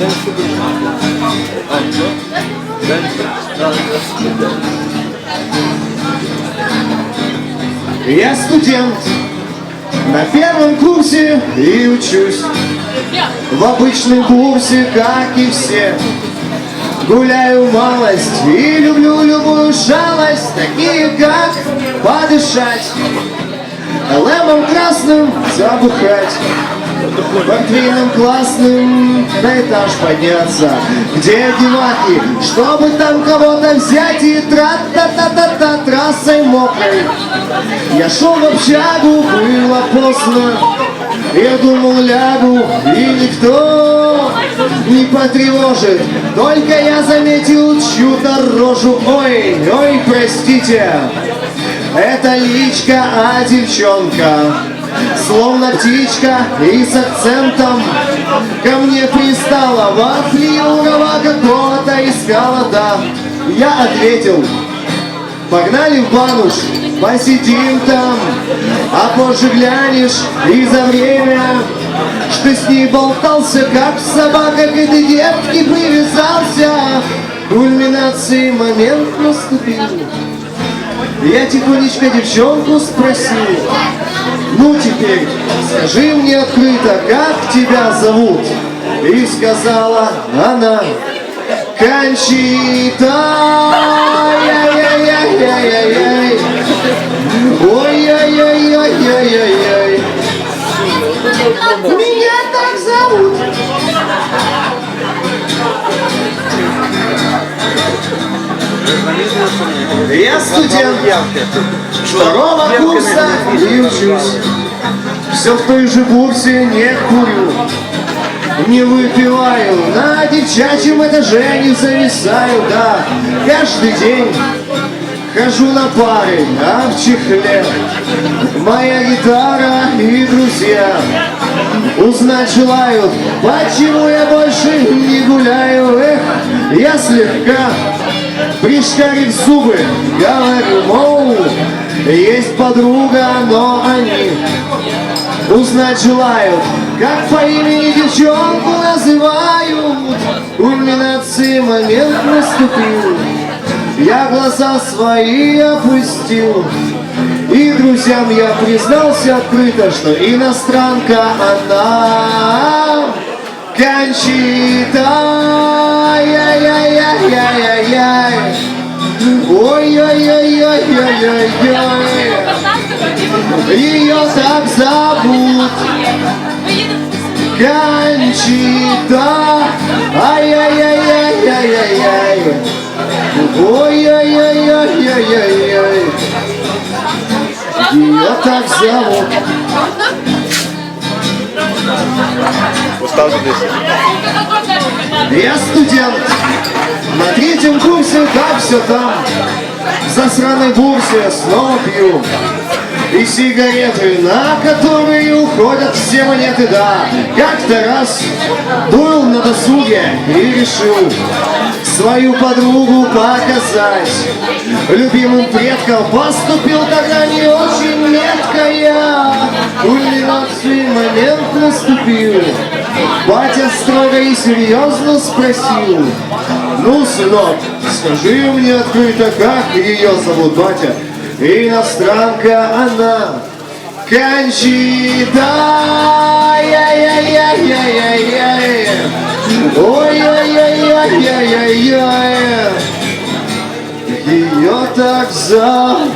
Я студент на первом курсе и учусь В обычном курсе, как и все. Гуляю малость и люблю любую шалость Такие как подышать Лемом красным забухать Портвейном классным на этаж подняться. Где деваки, чтобы там кого-то взять И тра-та-та-та-та трассой мокрой. Я шел в общагу, было поздно. Я думал лягу, и никто не потревожит. Только я заметил чью-то рожу. Ой, ой, простите. Это личка, а девчонка Словно птичка и с акцентом Ко мне пристала. Вафлиурова какого-то искала, да Я ответил Погнали в бануш, посидим там А позже глянешь и за время Что с ней болтался, как собака К этой девке привязался Кульминации момент наступил. Я тихонечко девчонку спросил, ну теперь скажи мне открыто, как тебя зовут? И сказала она, Кончита, яй-яй-яй-яй-яй, ой-яй-яй-яй-яй-яй. Я студент. Второго курса и учусь. Все в той же бурсе не курю, не выпиваю, на девчачьем этаже не зависаю, да, каждый день хожу на пары, а в чехле. Моя гитара и друзья. Узнать желают, почему я больше не гуляю, эх, я слегка пришкарив зубы, говорю, мол, есть подруга, но они узнать желают, как по имени девчонку называют. Кульминации момент наступил, я глаза свои опустил. И друзьям я признался открыто, что иностранка она Кончита, яй-яй-яй-яй-яй-яй. Ой-ой-ой-ой-ой-ой-ой. Ее так зовут Кончита. Ай-яй-яй-яй-яй-яй-яй. Ой-ой-ой-ой-ой-ой-ой. Ее так зовут. Устал здесь. Я студент третьем курсе, как все там. В засраной бурсе снова пью. И сигареты, на которые уходят все монеты, да. Как-то раз был на досуге и решил свою подругу показать. Любимым предкам поступил тогда не очень метко я. Кульминации момент наступил. Батя строго и серьезно спросил. Ну, сынок, скажи мне открыто, как ее зовут, батя? Иностранка она. Кончита, яй-яй-яй-яй-яй-яй. Ой-ой-ой-ой-ой-ой-ой. Ее так зовут.